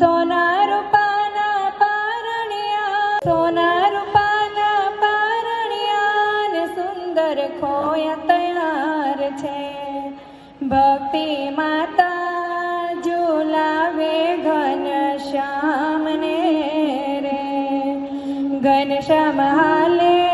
सोना रण्या सोना रणया सन्दरो ते बपी माता जुला घन श्याम ने रेन श्याले